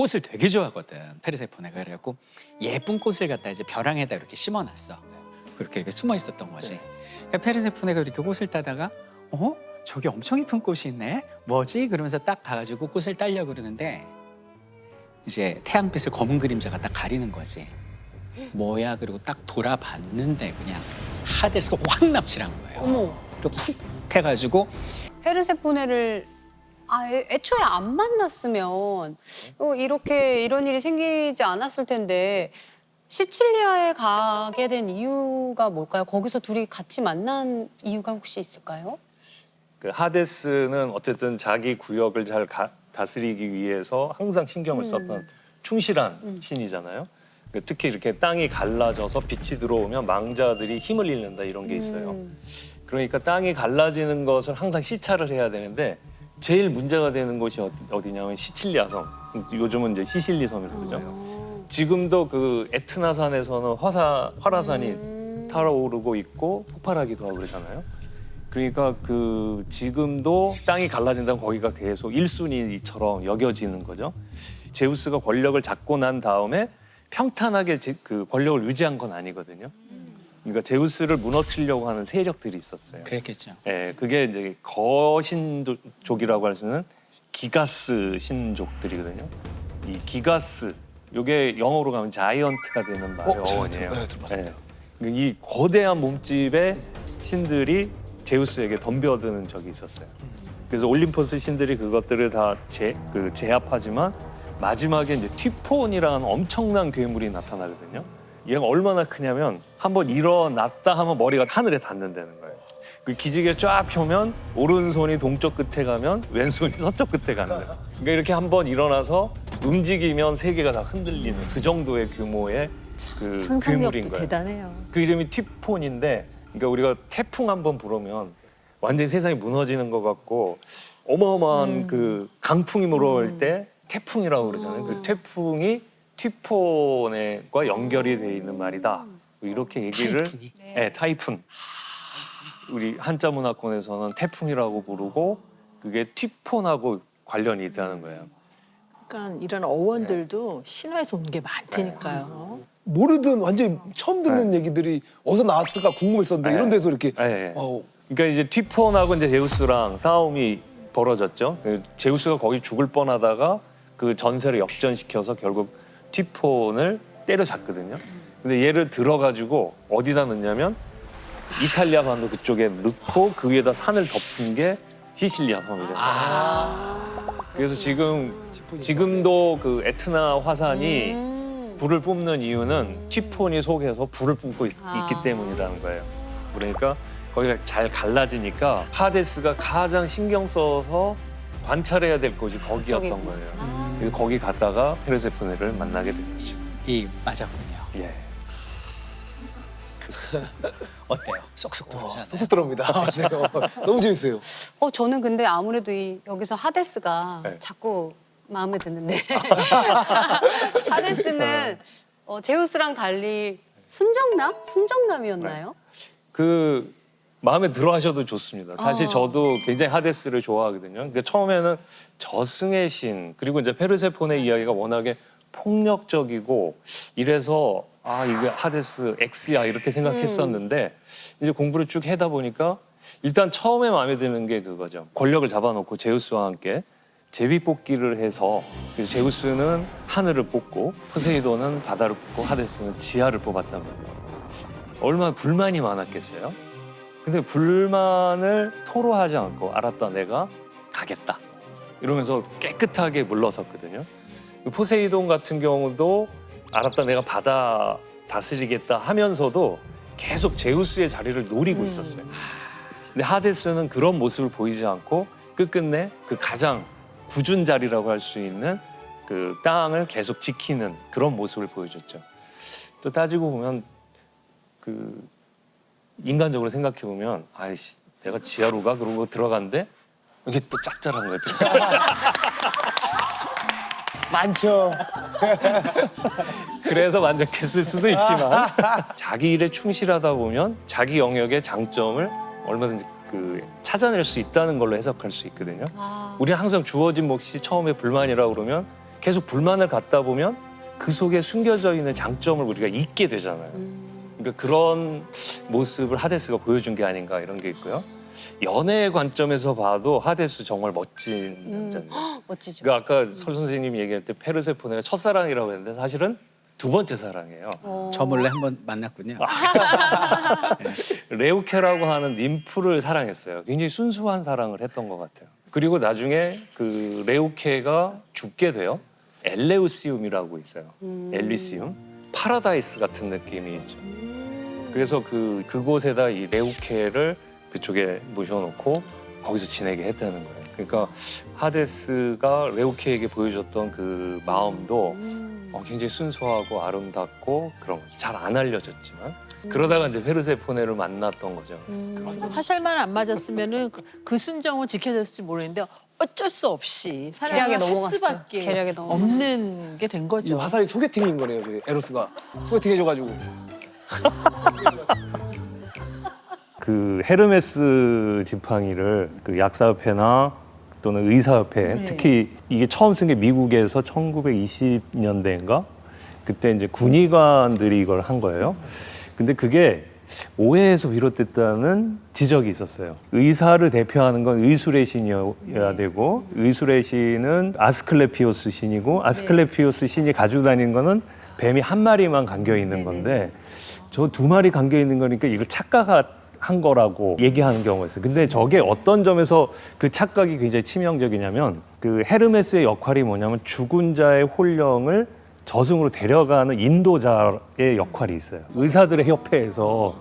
꽃을 되게 좋아하거든. 페르세포네가 그래갖고. 예쁜 꽃을 갖다 이제 벼랑에다 이렇게 심어놨어. 그렇게 이렇게 숨어 있었던 거지. 그러니까 페르세포네가 이렇게 꽃을 따다가 어? 저기 엄청 이쁜 꽃이 있네. 뭐지? 그러면서 딱 가가지고 꽃을 따려 그러는데 이제 태양빛을 검은 그림자가 딱 가리는 거지. 뭐야? 그리고 딱 돌아봤는데 그냥 하데스가 확 납치한 거예요. 어머. 그리고 푹 해가지고 페르세포네를 아, 애, 애초에 안 만났으면 어, 이렇게 이런 일이 생기지 않았을 텐데 시칠리아에 가게 된 이유가 뭘까요? 거기서 둘이 같이 만난 이유가 혹시 있을까요? 그 하데스는 어쨌든 자기 구역을 잘 가- 다스리기 위해서 항상 신경을 썼던 충실한 신이잖아요. 그 특히 이렇게 땅이 갈라져서 빛이 들어오면 망자들이 힘을 잃는다 이런 게 있어요. 음. 그러니까 땅이 갈라지는 것을 항상 시찰을 해야 되는데 제일 문제가 되는 곳이 어디- 어디 냐면 시칠리아 섬. 요즘은 이제 시실리 섬이라고 그러죠. 지금도 그 에트나산에서는 화사 화라산이 음. 타오르고 있고 폭발하기도 하고 그러잖아요. 그러니까 그 지금도 땅이 갈라진다면 거기가 계속 일순위처럼 여겨지는 거죠. 제우스가 권력을 잡고 난 다음에 평탄하게 제- 그 권력을 유지한 건 아니거든요. 그러니까 제우스를 무너뜨리려고 하는 세력들이 있었어요. 그랬겠죠 예, 그게 이제 거신족이라고 할수 있는 기가스 신족들이거든요. 이 기가스, 요게 영어로 가면 자이언트가 되는 말의 어, 어, 자이언트. 원이에요. 네, 들어봤습니다. 예. 이 거대한 몸집의 신들이 제우스에게 덤벼드는 적이 있었어요. 그래서 올림포스 신들이 그것들을 다 제, 그 제압하지만 마지막에 이제 티폰이라는 엄청난 괴물이 나타나거든요. 얘가 얼마나 크냐면 한번 일어났다 하면 머리가 하늘에 닿는다는 거예요. 그 기지개 쫙 펴면 오른손이 동쪽 끝에 가면 왼손이 서쪽 끝에 가는 거예요. 그러니까 이렇게 한번 일어나서 움직이면 세계가 다 흔들리는 그 정도의 규모의 그 괴물인 상상력도 거예요. 대단해요. 그 이름이 티폰인데 그러니까 우리가 태풍 한번 불으면 완전히 세상이 무너지는 것 같고 어마어마한 그 강풍이 몰아올 때 태풍이라고 그러잖아요. 그 태풍이 티폰과 연결이 돼 있는 말이다. 이렇게 얘기를 타이푼이? 네, 타이푼. 우리 한자 문화권에서는 태풍이라고 부르고 그게 티폰하고 관련이 있다는 거예요. 그러니까 이런 어원들도 신화에서 온 게 많다니까요. 모르던 완전 처음 듣는 얘기들이 어디서 나왔을까 궁금했었는데 네. 이런 데서 이렇게 네, 네. 어, 그러니까 이제 티폰하고 이제 제우스랑 싸움이 벌어졌죠. 그 제우스가 거기 죽을 뻔하다가 그 전세를 역전시켜서 결국 티폰을 때려잡거든요. 근데 얘를 들어가지고 어디다 넣냐면 이탈리아 반도 그쪽에 넣고 그 위에다 산을 덮은 게 시실리아 섬이래요. 그래서 지금 지금도 그 에트나 화산이 음. 불을 뿜는 이유는 티폰이 속에서 불을 뿜고 있, 아. 기 때문이라는 거예요. 그러니까 거기가 잘 갈라지니까 하데스가 가장 신경 써서 관찰해야 될 곳이 거기였던. 거예요. 아. 그래서 거기 갔다가 페르세포네를 만나게 된 거죠. 이 맞았군요 예. 어때요 쏙쏙 들어오잖아요 쑥쑥 들어옵니다. 맞아요. 너무 재밌어요. 어, 저는 근데 아무래도 이 여기서 하데스가 네. 자꾸 마음에 드는데 하데스는 어, 제우스랑 달리 순정남? 순정남이었나요? 그 마음에 들어 하셔도 좋습니다. 사실 어. 저도 굉장히 하데스를 좋아하거든요. 그러니까 처음에는 저승의 신 그리고 이제 페르세폰의 이야기가 워낙에 폭력적이고 이래서 아 이게 하데스 X야 이렇게 생각했었는데 이제 공부를 쭉 하다 보니까 일단 처음에 마음에 드는 게 그거죠. 권력을 잡아놓고 제우스와 함께 제비뽑기를 해서 그래서 제우스는 하늘을 뽑고 포세이돈은 바다를 뽑고 하데스는 지하를 뽑았단 말이에요. 얼마나 불만이 많았겠어요? 근데 불만을 토로하지 않고 알았다 내가 가겠다 이러면서 깨끗하게 물러섰거든요. 그 포세이돈 같은 경우도 알았다 내가 바다 다스리겠다 하면서도 계속 제우스의 자리를 노리고 있었어요. 근데 하데스는 그런 모습을 보이지 않고 끝끝내 그 가장 굳은 자리라고 할 수 있는 그 땅을 계속 지키는 그런 모습을 보여줬죠. 또 따지고 보면 그 인간적으로 생각해 보면 아이씨 내가 지하로 가 그러고 들어간데 이게 또 짭짤한 거예요. 많죠. 그래서 만족했을 수도 있지만 자기 일에 충실하다 보면 자기 영역의 장점을 얼마든지 그 찾아낼 수 있다는 걸로 해석할 수 있거든요. 아. 우리는 항상 주어진 몫이 처음에 불만이라고 그러면 계속 불만을 갖다 보면 그 속에 숨겨져 있는 장점을 우리가 잊게 되잖아요. 그러니까 그런 모습을 하데스가 보여준 게 아닌가 이런 게 있고요. 연애의 관점에서 봐도 하데스 정말 멋진 음. 남자입니다. 멋지죠. 그러니까 아까 음. 설 선생님이 얘기할 때 페르세포 네가 첫사랑이라고 했는데 사실은 두 번째 사랑이에요. 저 몰래 한번 만났군요. 아. 레오케라고 하는 림프를 사랑했어요. 굉장히 순수한 사랑을 했던 것 같아요. 그리고 나중에 그 레오케가 죽게 돼요. 엘레우시움이라고 있어요. 음. 엘리시움. 파라다이스 같은 느낌이 있죠. 그래서 그 그곳에다 이 레우케를 그쪽에 모셔놓고 거기서 지내게 했다는 거예요. 그러니까 하데스가 레우케에게 보여줬던 그 마음도 어, 굉장히 순수하고 아름답고 그런 거죠. 잘안 알려졌지만 그러다가 이제 페르세포네를 만났던 거죠. 화살만 안 맞았으면은 그- 그 순정은 지켜졌을지 모르겠는데 어쩔 수 없이 계략에 사랑을 할 넘어갔어요. 수밖에 계략에 넘어갔어요. 없는 게된이 거죠. 화살이 소개팅인 거네요, 저기 에로스가 소개팅 해줘가지고. 그 헤르메스 지팡이를 그 약사협회나 또는 의사협회 특히 이게 처음 쓴 게 미국에서 1920년대인가 그때 이제 군의관들이 이걸 한 거예요. 근데 그게 오해에서 비롯됐다는 지적이 있었어요. 의사를 대표하는 건 의술의 신이어야 되고 의술의 신은 아스클레피오스 신이고 아스클레피오스 신이 가지고 다니는 거는 뱀이 한 마리만 감겨 있는 건데 저 두 마리 감겨 있는 거니까 이걸 착각한 거라고 얘기하는 경우가 있어요. 근데 저게 어떤 점에서 그 착각이 굉장히 치명적이냐면 그 헤르메스의 역할이 뭐냐면 죽은 자의 혼령을 저승으로 데려가는 인도자의 역할이 있어요. 의사들의 협회에서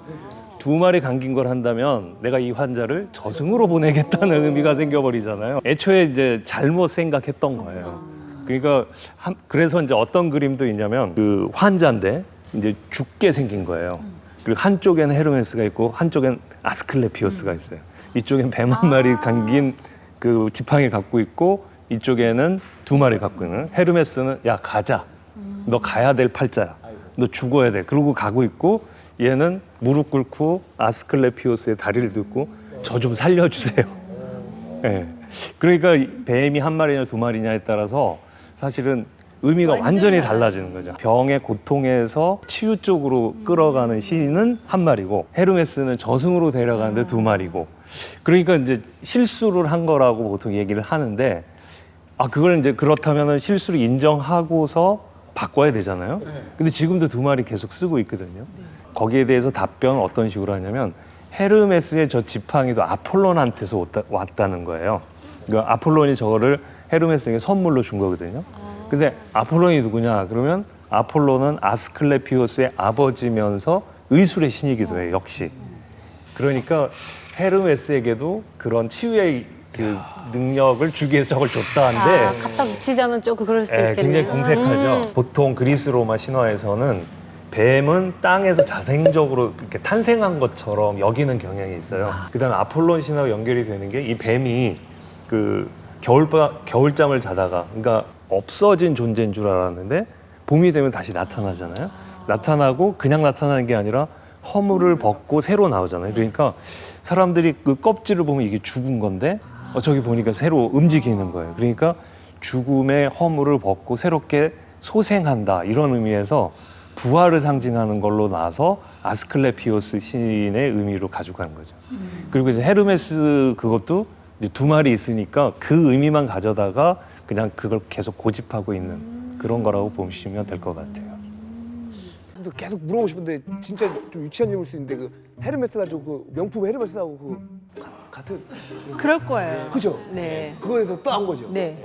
두 마리 감긴 걸 한다면 내가 이 환자를 저승으로 보내겠다는 의미가 생겨버리잖아요. 애초에 이제 잘못 생각했던 거예요. 그러니까 한- 그래서 이제 어떤 그림도 있냐면 그 환자인데 이제 죽게 생긴 거예요. 그리고 한쪽에는 헤르메스가 있고 한쪽엔 아스클레피오스가 있어요. 이쪽엔 뱀한 마리 감긴 그 지팡이 갖고 있고 이쪽에는 두 마리 갖고 있는 헤르메스는 야 가자. 너 가야 될 팔자야. 너 죽어야 돼. 그러고 가고 있고 얘는 무릎 꿇고 아스클레피오스의 다리를 듣고 저 좀 살려주세요. 예. 그러니까 이 뱀이 한 마리냐 두 마리냐에 따라서 사실은 의미가 완전히 달라지는 거죠. 병의 고통에서 치유 쪽으로 끌어가는 신은 한 마리고 헤르메스는 저승으로 데려가는데 두 마리고 그러니까 이제 실수를 한 거라고 보통 얘기를 하는데 아 그걸 이제 그렇다면은 실수를 인정하고서 바꿔야 되잖아요. 근데 지금도 두 마리 계속 쓰고 있거든요. 거기에 대해서 답변은 어떤 식으로 하냐면 헤르메스의 저 지팡이도 아폴론한테서 왔다, 왔다 는 거예요. 그러니까 아폴론이 저거를 헤르메스에게 선물로 준 거거든요. 근데 아폴론이 누구냐? 그러면 아폴론은 아스클레피오스의 아버지면서 의술의 신이기도 해요. 역시. 그러니까 헤르메스에게도 그런 치유의 그 능력을 주기 위해서 저걸 줬다는데 아, 갖다 붙이자면 조금 그럴 수 예, 있겠네요. 굉장히 공색하죠. 보통 그리스 로마 신화에서는 뱀은 땅에서 자생적으로 이렇게 탄생한 것처럼 여기는 경향이 있어요. 그다음에 아폴론 신화와 연결이 되는 게 이 뱀이 그 겨울바, 겨울잠을 자다가 그러니까 없어진 존재인 줄 알았는데 봄이 되면 다시 나타나잖아요. 나타나고 그냥 나타나는 게 아니라 허물을 벗고 새로 나오잖아요. 그러니까 사람들이 그 껍질을 보면 이게 죽은 건데 어, 저기 보니까 새로 움직이는 거예요. 그러니까 죽음의 허물을 벗고 새롭게 소생한다 이런 의미에서 부활을 상징하는 걸로 나서 아스클레피오스 신의 의미로 가져가는 거죠. 그리고 이제 헤르메스 그것도 이제 두 마리 있으니까 그 의미만 가져다가 그냥 그걸 계속 고집하고 있는 그런 거라고 보시면 될 것 같아요. 근데 계속 물어보고 싶은데 진짜 좀 유치한 질문일 수 있는데 그 헤르메스 가지고 그 명품 헤르메스 하고 그 가- 같은 그럴 거예요. 그죠? 네. 그거에서 또한 거죠. 네.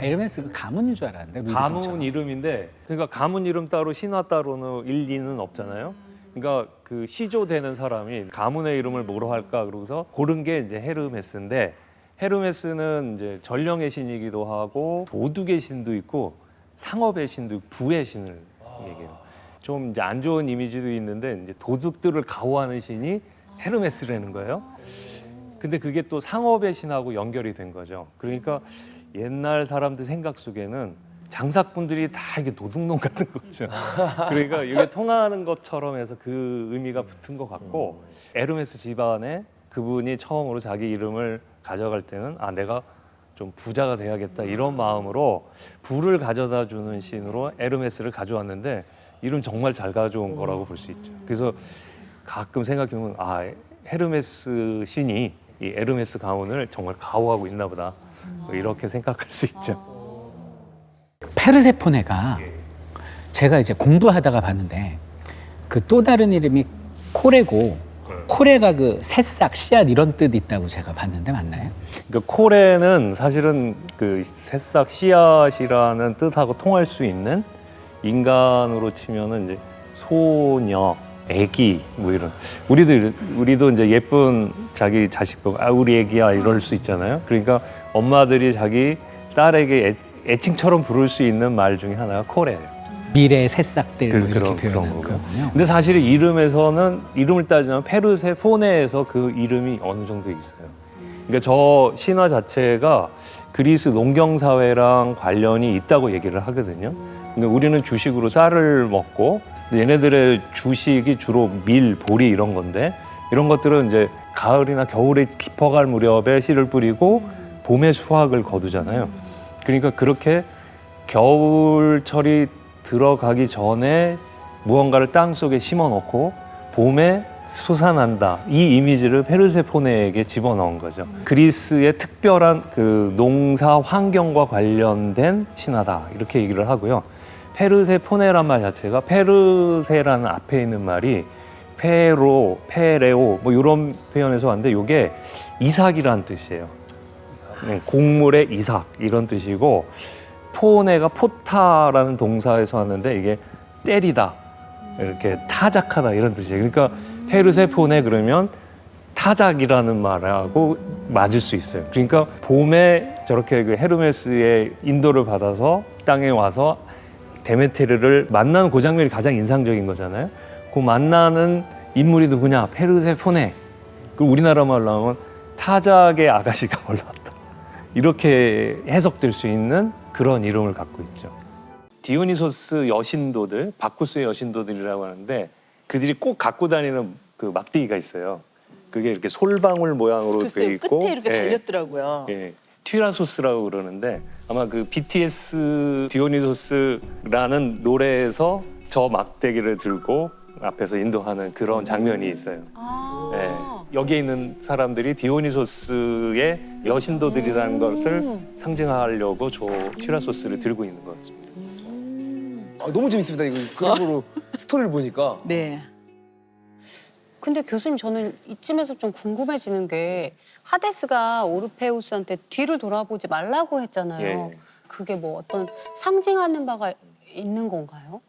에르메스 그 가문인 줄 알았는데 루이비통처럼. 가문 이름인데 그러니까 가문 이름 따로 신화 따로는 일리는 없잖아요. 그러니까 그 시조되는 사람이 가문의 이름을 뭐로 할까 그러고서 고른 게 이제 헤르메스인데 헤르메스는 이제 전령의 신이기도 하고 도둑의 신도 있고 상업의 신도 있고 부의 신을 얘기해요. 좀 이제 안 좋은 이미지도 있는데 이제 도둑들을 가호하는 신이 헤르메스라는 거예요. 근데 그게 또 상업의 신하고 연결이 된 거죠. 그러니까 옛날 사람들 생각 속에는 장사꾼들이 다 이게 도둑놈 같은 거죠. 그러니까 이게 통하는 것처럼 해서 그 의미가 붙은 것 같고 에르메스 집안에 그분이 처음으로 자기 이름을 가져갈 때는 아 내가 좀 부자가 돼야겠다 이런 마음으로 부를 가져다 주는 신으로 에르메스를 가져왔는데 이름 정말 잘 가져온 거라고 볼 수 있죠. 그래서 가끔 생각해보면 아 헤르메스 신이 이 에르메스 가문을 정말 가호하고 있나 보다 뭐 이렇게 생각할 수 있죠. 페르세포네가 제가 이제 공부하다가 봤는데 그 또 다른 이름이 코레고 코레가 그 새싹 씨앗 이런 뜻 있다고 제가 봤는데 맞나요? 그러니까 코레는 사실은 그 새싹 씨앗이라는 뜻하고 통할 수 있는 인간으로 치면은 이제 소녀, 아기 뭐 이런 우리도 우리도 이제 예쁜 자기 자식 보고 아 우리 애기야 이럴 수 있잖아요. 그러니까 엄마들이 자기 딸에게 애, 애칭처럼 부를 수 있는 말 중에 하나가 코레예요. 미래의 새싹들 뭐 그- 이렇게 그런- 표현한 그런 거고요. 거군요. 근데 사실 이름에서는 이름을 따지면 페르세 포네에서 그 이름이 어느 정도 있어요. 그러니까 저 신화 자체가 그리스 농경 사회랑 관련이 있다고 얘기를 하거든요. 그러니까 우리는 주식으로 쌀을 먹고 근데 얘네들의 주식이 주로 밀, 보리 이런 건데 이런 것들은 이제 가을이나 겨울에 깊어갈 무렵에 씨를 뿌리고 봄에 수확을 거두잖아요. 그러니까 그렇게 겨울철이 들어가기 전에 무언가를 땅 속에 심어 놓고 봄에 솟아난다. 이 이미지를 페르세포네에게 집어넣은 거죠. 그리스의 특별한 그 농사 환경과 관련된 신화다. 이렇게 얘기를 하고요. 페르세포네란 말 자체가 페르세라는 앞에 있는 말이 페로, 페레오 뭐 이런 표현에서 왔는데 이게 이삭이라는 뜻이에요. 네, 곡물의 이삭 이런 뜻이고 포네가 포타라는 동사에서 왔는데 이게 때리다 이렇게 타작하다 이런 뜻이에요. 그러니까 페르세포네 그러면 타작이라는 말하고 맞을 수 있어요. 그러니까 봄에 저렇게 그 헤르메스의 인도를 받아서 땅에 와서 데메테르를 만나는 그 장면이 가장 인상적인 거잖아요. 그 만나는 인물이 누구냐? 페르세포네. 그 우리나라 말로 하면 타작의 아가씨가 올라왔다. 이렇게 해석될 수 있는 그런 이름을 갖고 있죠. 디오니소스 여신도들, 바쿠스의 여신도들이라고 하는데 그들이 꼭 갖고 다니는 그 막대기가 있어요. 그게 이렇게 솔방울 모양으로 돼 글쎄요 있고 끝에 이렇게 예. 달렸더라고요. 예, 튀라소스라고 그러는데 아마 그 BTS 디오니소스라는 노래에서 저 막대기를 들고 앞에서 인도하는 그런 장면이 있어요. 아. 예, 여기에 있는 사람들이 디오니소스의 여신도들이라는 것을 상징하려고 저 튀라소스를 들고 있는 것 같습니다. 아, 너무 재밌습니다. 이거 그림으로 스토리를 보니까. 네. 근데 교수님 저는 이쯤에서 좀 궁금해지는 게 하데스가 오르페우스한테 뒤를 돌아보지 말라고 했잖아요. 예. 그게 뭐 어떤 상징하는 바가 있는 건가요?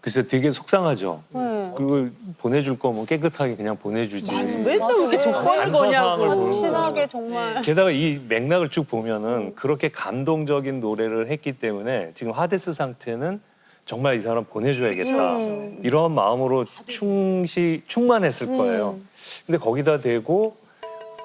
글쎄 되게 속상하죠. 네. 그걸 보내줄 거면 깨끗하게 그냥 보내주지. 맞아, 맨날 왜 이렇게. 조건을 단서사항을 거냐고. 모르고. 치사하게 정말. 게다가 이 맥락을 쭉 보면은 그렇게 감동적인 노래를 했기 때문에 지금 하데스 상태는 정말 이 사람 보내줘야겠다 음. 이런 마음으로 충시 충만했을 거예요. 근데 거기다 대고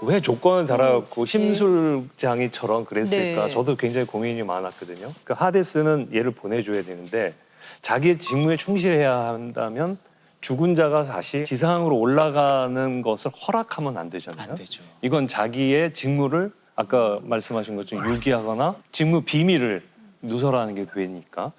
왜 조건을 달아갖고. 심술장이처럼 그랬을까? 네. 저도 굉장히 고민이 많았거든요. 그 하데스는 얘를 보내줘야 되는데 자기의 직무에 충실해야 한다면 죽은 자가 다시 지상으로 올라가는 것을 허락하면 안 되잖아요. 안 되죠. 이건 자기의 직무를 아까 말씀하신 것처럼 유기하거나 직무 비밀을 누설하는 게 되니까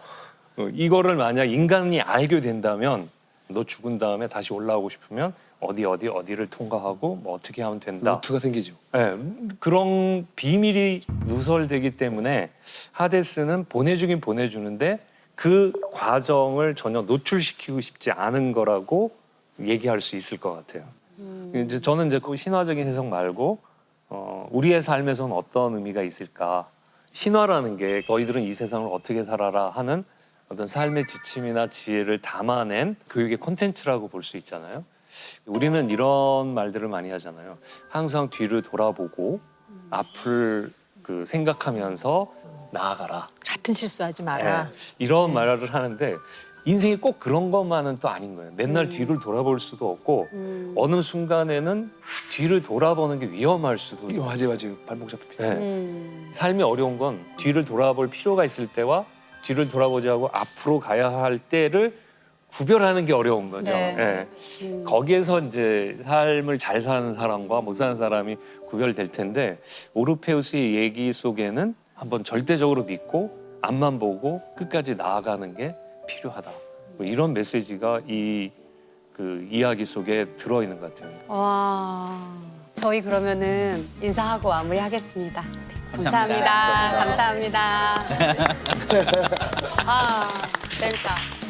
어, 이거를 만약 인간이 알게 된다면 너 죽은 다음에 다시 올라오고 싶으면 어디 어디 어디를 통과하고 뭐 어떻게 하면 된다. 루트가 생기죠. 예, 그런 비밀이 누설되기 때문에 하데스는 보내주긴 보내주는데 그 과정을 전혀 노출시키고 싶지 않은 거라고 얘기할 수 있을 것 같아요. 이제 저는 이제 그 신화적인 해석 말고 어, 우리의 삶에서는 어떤 의미가 있을까? 신화라는 게 너희들은 이 세상을 어떻게 살아라 하는 어떤 삶의 지침이나 지혜를 담아낸 교육의 콘텐츠라고 볼 수 있잖아요. 우리는 이런 말들을 많이 하잖아요. 항상 뒤를 돌아보고 앞을 그 생각하면서 나아가라. 같은 실수하지 마라. 예, 이런 말을 하는데 인생이 꼭 그런 것만은 또 아닌 거예요. 맨날 뒤를 돌아볼 수도 없고 음. 어느 순간에는 뒤를 돌아보는 게 위험할 수도 이거 있고 맞아요, 맞아요. 발목 잡힙니다. 예. 음. 삶이 어려운 건 뒤를 돌아볼 필요가 있을 때와 뒤를 돌아보지 하고 앞으로 가야 할 때를 구별하는 게 어려운 거죠. 네. 예. 음. 거기에서 이제 삶을 잘 사는 사람과 못 사는 사람이 구별될 텐데 오르페우스의 얘기 속에는 한번 절대적으로 믿고 앞만 보고 끝까지 나아가는 게 필요하다. 뭐 이런 메시지가 이 그 이야기 속에 들어 있는 것 같아요. 와, 저희 그러면은 인사하고 마무리하겠습니다. 감사합니다. 감사합니다. 감사합니다. 아, 재밌다.